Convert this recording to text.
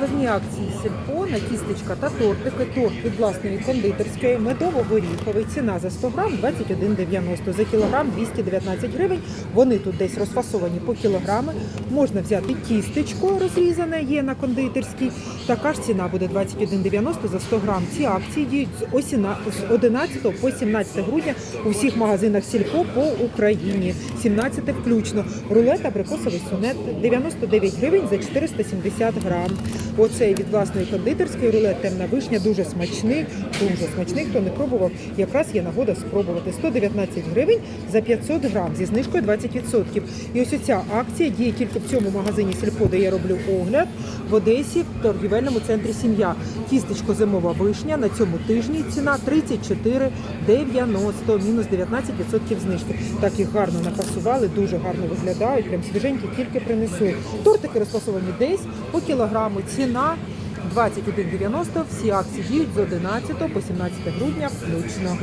Головні акції сільпо на кістечка та тортики. Торт від власної кондитерської, медово-горіховий. Ціна за 100 грам 21,90. За кілограм 219 гривень. Вони тут десь розфасовані по кілограми. Можна взяти тістечко розрізане, є на кондитерській. Така ж ціна буде 21,90 за 100 грам. Ці акції діють з осіна- з 11 по 17 грудня у всіх магазинах сільпо по Україні. 17 включно. Рулет абрикосовий сонет 99 гривень за 470 грам. Оцей від власної кондитерської рулет темна вишня дуже смачний, дуже смачний. Хто не пробував, якраз є нагода спробувати. 119 гривень за 500 грам зі знижкою 20%. І ось ця акція діє тільки в цьому магазині сільпо, де я роблю огляд в Одесі в торгівельному центрі Сім'я. Тістечко зимова вишня на цьому тижні ціна 34,90, мінус 19% знижки. Так їх гарно напасували, дуже гарно виглядають, прям свіженькі, тільки принесли. Тортики розфасовані десь по кілограму. Ціна 21,90. Всі акції діють з 11 по 17 грудня включно.